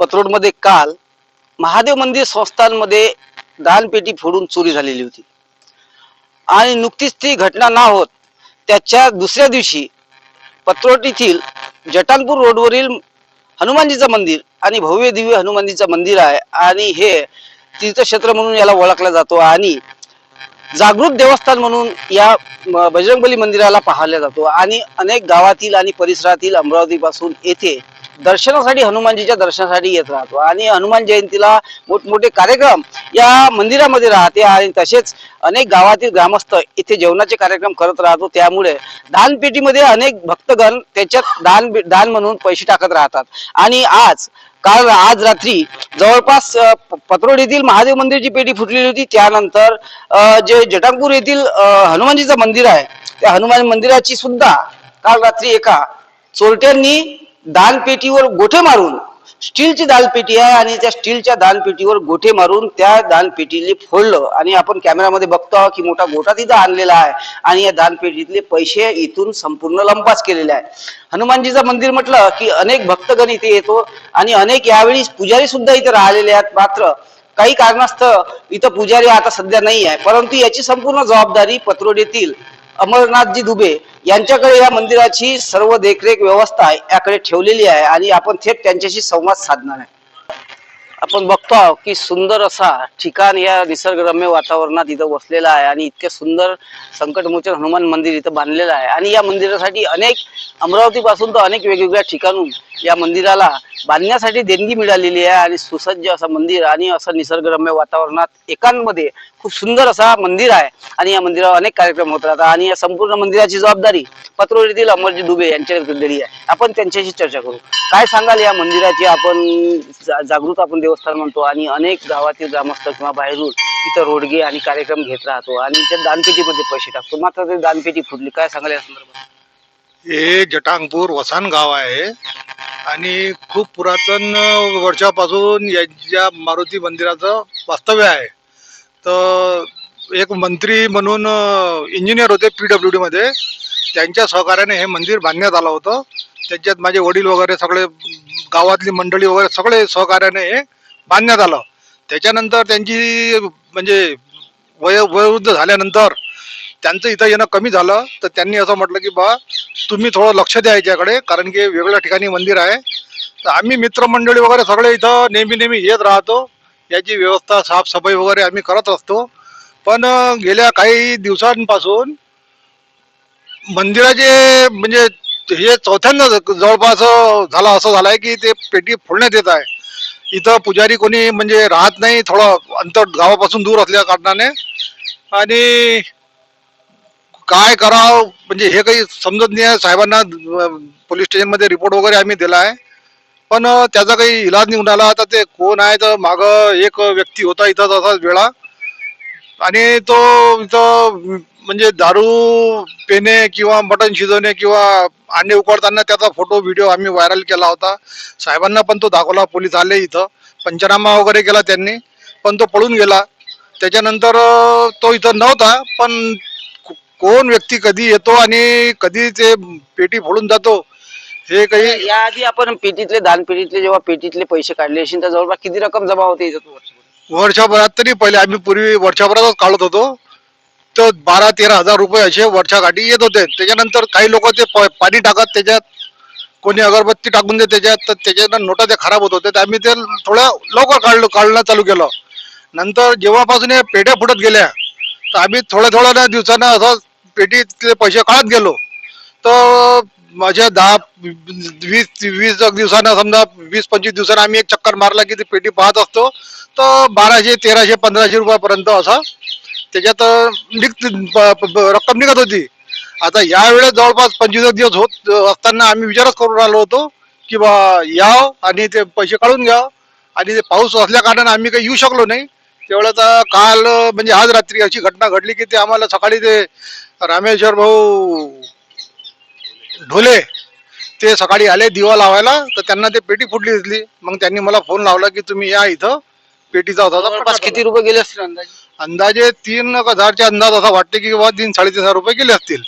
पत्रोडमध्ये काल महादेव मंदिर संस्थांमध्ये दानपेटी फोडून चोरी झालेली होती. आणि नुकतीच ती घटना ना होत त्याच्या दुसऱ्या दिवशी पत्रोट येथील जटानपूर रोडवरील हनुमानजीचं मंदिर आणि भव्य दिव्य हनुमानजीचं मंदिर आहे आणि हे तीर्थक्षेत्र म्हणून याला ओळखला जातो आणि जागृत देवस्थान म्हणून या बजरंगबली मंदिराला पाहिला जातो. आणि अनेक गावातील आणि परिसरातील अमरावतीपासून येथे दर्शनासाठी हनुमानजीच्या दर्शनासाठी येत राहतो. आणि हनुमान जयंतीला मोठमोठे कार्यक्रम या मंदिरामध्ये राहते आणि तसेच अनेक गावातील ग्रामस्थ इथे जेवणाचे कार्यक्रम करत राहतो. त्यामुळे दानपेटीमध्ये अनेक भक्तगण त्याच्यात दान दान म्हणून पैसे टाकत राहतात. आणि आज काल आज रात्री जवळपास प- पत्रोड येथील महादेव मंदिरची पेटी फुटलेली होती. त्यानंतर जे जटांगपूर येथील हनुमानजीचं मंदिर आहे त्या हनुमान मंदिराची सुद्धा काल रात्री एका चोरट्यांनी दानपेटीवर गोठे मारून स्टीलची दानपेटी आहे आणि त्या स्टीलच्या दानपेटीवर गोठे मारून त्या दानपेटीले फोडलं. आणि आपण कॅमेरामध्ये बघतो आहोत की मोठा गोठा तिथं आणलेला आहे आणि या दानपेटीतले पैसे इथून संपूर्ण लंपास केलेले आहे. हनुमानजीचं मंदिर म्हटलं की अनेक भक्तगण इथे येतो आणि अनेक यावेळी पुजारी सुद्धा इथे राहिलेले आहेत. मात्र काही कारणास्तव इथं पुजारी आता सध्या नाही आहे. परंतु याची संपूर्ण जबाबदारी पत्रोड येथील अमरनाथजी दुबे यांच्याकडे या मंदिराची सर्व देखरेख व्यवस्था आहे याकडे ठेवलेली आहे आणि आपण थेट त्यांच्याशी संवाद साधणार आहे. आपण बघतो आहोत की सुंदर असा ठिकाण या निसर्गरम्य वातावरणात इथं वसलेला आहे आणि इतके सुंदर संकटमोचन हनुमान मंदिर इथं बांधलेलं आहे. आणि या मंदिरासाठी अनेक अमरावतीपासून तर अनेक वेगवेगळ्या ठिकाणून या मंदिराला बांधण्यासाठी देणगी मिळालेली आहे आणि सुसज्ज असं मंदिर आणि असं निसर्गरम्य वातावरणात एकांमध्ये खूप सुंदर असा मंदिर आहे. आणि या मंदिरावर अनेक कार्यक्रम होत राहतात आणि या संपूर्ण मंदिराची जबाबदारी पत्रोळीतील येथील अमरजी दुबे यांच्याकडे दिली आहे. आपण त्यांच्याशी चर्चा करू. काय सांगाल या मंदिराची आपण जा- जागृत आपण देवस्थान म्हणतो आणि अनेक गावातील ग्रामस्थ किंवा बाहेरून इथं रोडगे आणि कार्यक्रम घेत राहतो आणि त्या दानपेटीमध्ये पैसे टाकतो. मात्र ते दानपेटी फुटली. काय सांगाल या संदर्भात? हे जटांगपूर वसान गाव आहे आणि खूप पुरातन वर्षापासून यांच्या मारुती मंदिराचं वास्तव्य आहे. तर एक मंत्री म्हणून इंजिनियर होते पी डब्ल्यू डी मध्ये. त्यांच्या सहकार्याने हे मंदिर बांधण्यात आलं होतं. त्याच्यात माझे वडील वगैरे सगळे गावातली मंडळी वगैरे सगळे सहकार्याने हे बांधण्यात आलं त्याच्यानंतर त्यांची म्हणजे वय वयोवृद्ध झाल्यानंतर त्यांचं इथं येणं कमी झालं. तर त्यांनी असं म्हटलं की बा तुम्ही थोडं लक्ष द्या याच्याकडे कारण की वेगळ्या ठिकाणी मंदिर आहे. तर आम्ही मित्रमंडळी वगैरे सगळे इथं नेहमी नेहमी येत राहतो. याची व्यवस्था साफसफाई वगैरे आम्ही करत असतो. पण गेल्या काही दिवसांपासून मंदिराचे म्हणजे हे चौथ्यांदा जवळपास झालं असं झालंय की ते पेटी फोडण्यात येत आहे. इथं पुजारी कोणी म्हणजे राहत नाही थोडं अंतर गावापासून दूर असल्या कारणाने. आणि काय करावं म्हणजे हे काही समजत नाही आहे. साहेबांना पोलीस स्टेशनमध्ये रिपोर्ट वगैरे आम्ही दिला आहे. पण त्याचा काही इलाज निघून आला आता ते कोण आहे तर मागं एक व्यक्ती होता इथं तसाच वेळा. आणि तो इथं म्हणजे दारू पिणे किंवा मटण शिजवणे किंवा अंडे उकडताना त्याचा फोटो व्हिडिओ आम्ही व्हायरल केला होता. साहेबांना पण तो दाखवला पोलीस आले इथं. पंचनामा वगैरे केला त्यांनी पण तो पळून गेला. त्याच्यानंतर तो इथं नव्हता पण कोण व्यक्ती कधी येतो आणि कधी ते पेटी फोडून जातो हे काही याआधी आपण पेटीतले दानपेटीतले जेव्हा पेटीतले पैसे काढले असेल तर जवळपास किती रक्कम जमा होते? वर्षभरात तरी पहिले आम्ही पूर्वी वर्षभरातच काढत होतो. तर बारा तेरा हजार रुपये असे वर्षाकाठी येत होते. त्याच्यानंतर काही लोक ते प- पाणी टाकत त्याच्यात कोणी अगरबत्ती टाकून दे त्याच्यात तर त्याच्यानं नोटा ते खराब होत होते. तर आम्ही ते थोड्या लवकर काढलं काढणं चालू केलं. नंतर जेव्हापासून हे पेट्या फुटत गेल्या तर आम्ही थोड्या थोड्या दिवसानं असं पेटीतले पैसे काढत गेलो. तर माझ्या दहा वीस वीस एक दिवसानं समजा वीस पंचवीस दिवसानं आम्ही एक चक्कर मारला की ती पेटी पाहत असतो. तर बाराशे तेराशे पंधराशे रुपयापर्यंत असा त्याच्यात निघत रक्कम निघत होती. आता यावेळेस जवळपास पंचवीस दिवस होत असताना आम्ही विचारच करून राहिलो होतो की बा याव आणि ते पैसे काढून घ्या. आणि ते पाऊस असल्या कारणाने आम्ही काही येऊ शकलो नाही. तेवढ्यात काल म्हणजे आज रात्री अशी घटना घडली की ते आम्हाला सकाळी ते रामेश्वर भाऊ ढोले ते सकाळी आले दिवा लावायला तर त्यांना ते पेटी फुटली दिसली. मग त्यांनी मला फोन लावला की तुम्ही या इथं. पेटीचा होता जवळपास किती रुपये गेले असतील अंदाजे? अंदाजे तीन एक हजारच्या अंदाज असा वाटते की बाबा तीन साडेतीन हजार रुपये गेले असतील.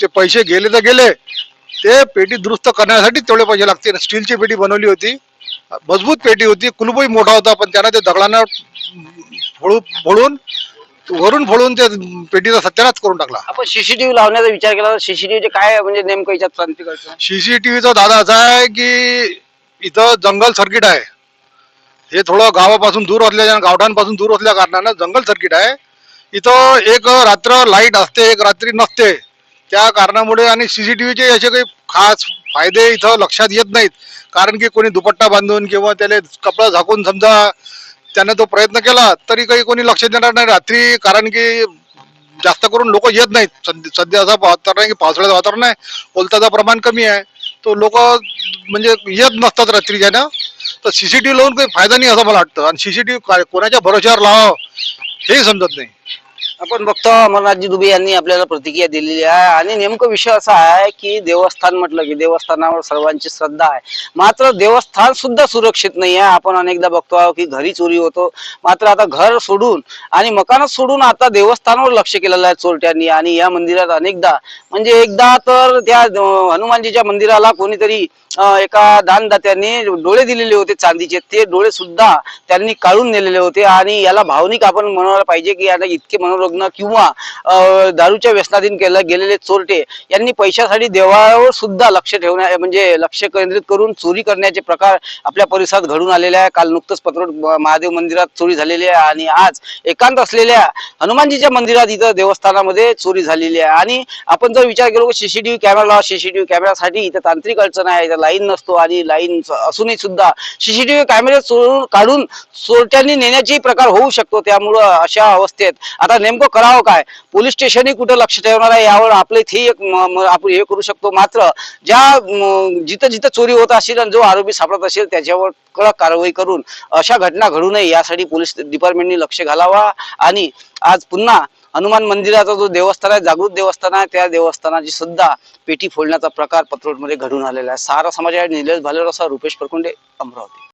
ते पैसे गेले तर गेले. ते पेटी दुरुस्त करण्यासाठी तेवढे पैसे लागतील. स्टीलची पेटी बनवली होती. मजबूत पेटी होती. कुलूपही मोठा होता पण त्यानं ते दगडानं फोडू फोडून वरून फोडून ते पेटीचा सत्यानाश करून टाकला. आपण सीसीटीव्ही लावण्याचा विचार केला तर सीसीटीव्हीचे काय म्हणजे नेमकं याच्यात क्रांती अडचण? सीसीटीव्हीचा दादा असा आहे की इथं जंगल सर्किट आहे. हे थोडं गावापासून दूर असल्या गावठांपासून दूर असल्या कारणानं जंगल सर्किट आहे. इथं एक रात्र लाइट असते एक रात्री नसते. त्या कारणामुळे आणि सी सी टी व्हीचे असे काही खास फायदे इथं लक्षात येत नाहीत. कारण की कोणी दुपट्टा बांधून किंवा त्याला कपडा झाकून समजा त्याने तो प्रयत्न केला तरी काही कोणी लक्ष देणार नाही. रात्री कारण की जास्त करून लोक येत नाहीत. सध्या सध्या असं वातावरण आहे की पावसाळ्याचं वातावरण आहे. ओलताचं प्रमाण कमी आहे. तो लोक म्हणजे येत नसतात रात्री ज्यानं तर सीसीटीव्ही लावून काही फायदा नाही असं मला वाटतं. आणि सीसीटीव्ही कोणाच्या भरोश्यावर लावावं हेही समजत नाही. आपण बघतो अमरनाथजी दुबे यांनी आपल्याला प्रतिक्रिया दिलेली आहे. आणि नेमकं विषय असा आहे की देवस्थान म्हटलं की देवस्थानावर सर्वांची श्रद्धा आहे. मात्र देवस्थान सुद्धा सुरक्षित नाही आहे. आपण अनेकदा बघतो आहोत की घरी चोरी होतो. मात्र आता घर सोडून आणि मकानच सोडून आता देवस्थानावर लक्ष केलेलं आहे चोरट्यांनी. आणि या मंदिरात अनेकदा म्हणजे एकदा तर त्या हनुमानजीच्या मंदिराला कोणीतरी एका दानदात्यांनी डोळे दिलेले होते चांदीचे. ते डोळे सुद्धा त्यांनी काढून नेलेले होते. आणि याला भावनिक आपण म्हणायला पाहिजे की याला इतके रुग्ण किंवा दारूच्या व्यसनाधीन केलं गेलेले चोरटे यांनी पैशासाठी देवावर सुद्धा लक्ष ठेवण्या म्हणजे लक्ष केंद्रित करून चोरी करण्याचे प्रकार आपल्या परिसरात घडून आलेले आहे काल नुकतंच पत्रोड महादेव मंदिरात चोरी झालेली आहे आणि आज एकांत असलेल्या हनुमानजीच्या मंदिरात इथं देवस्थानामध्ये चोरी झालेली आहे. आणि आपण जर विचार केलो सीसीटीव्ही कॅमेरा लावा सीसीटीव्ही कॅमेरासाठी इथं तांत्रिक अडचण आहे इथं लाईन नसतो आणि लाईन असूनही सुद्धा सीसीटीव्ही कॅमेरे चोरून काढून चोरट्यांनी नेण्याची प्रकार होऊ शकतो. त्यामुळं अशा अवस्थेत आता नेमकं करावं काय? पोलीस स्टेशनही कुठं लक्ष ठेवणार आहे यावर आपले थी एक आपण हे करू शकतो. मात्र ज्या जिथं जिथं चोरी होत असेल आणि जो आरोपी सापडत असेल त्याच्यावर कडक कारवाई करून अशा घटना घडू नये यासाठी पोलीस डिपार्टमेंटनी लक्ष घालावा. आणि आज पुन्हा हनुमान मंदिराचा जो देवस्थान आहे जागृत देवस्थान आहे त्या देवस्थानाची सुद्धा पेटी फोडण्याचा प्रकार पत्रोटमध्ये घडून आलेला आहे. सारा समाज आहे निलेश भालेराव रुपेश परकुंडे अमरावती.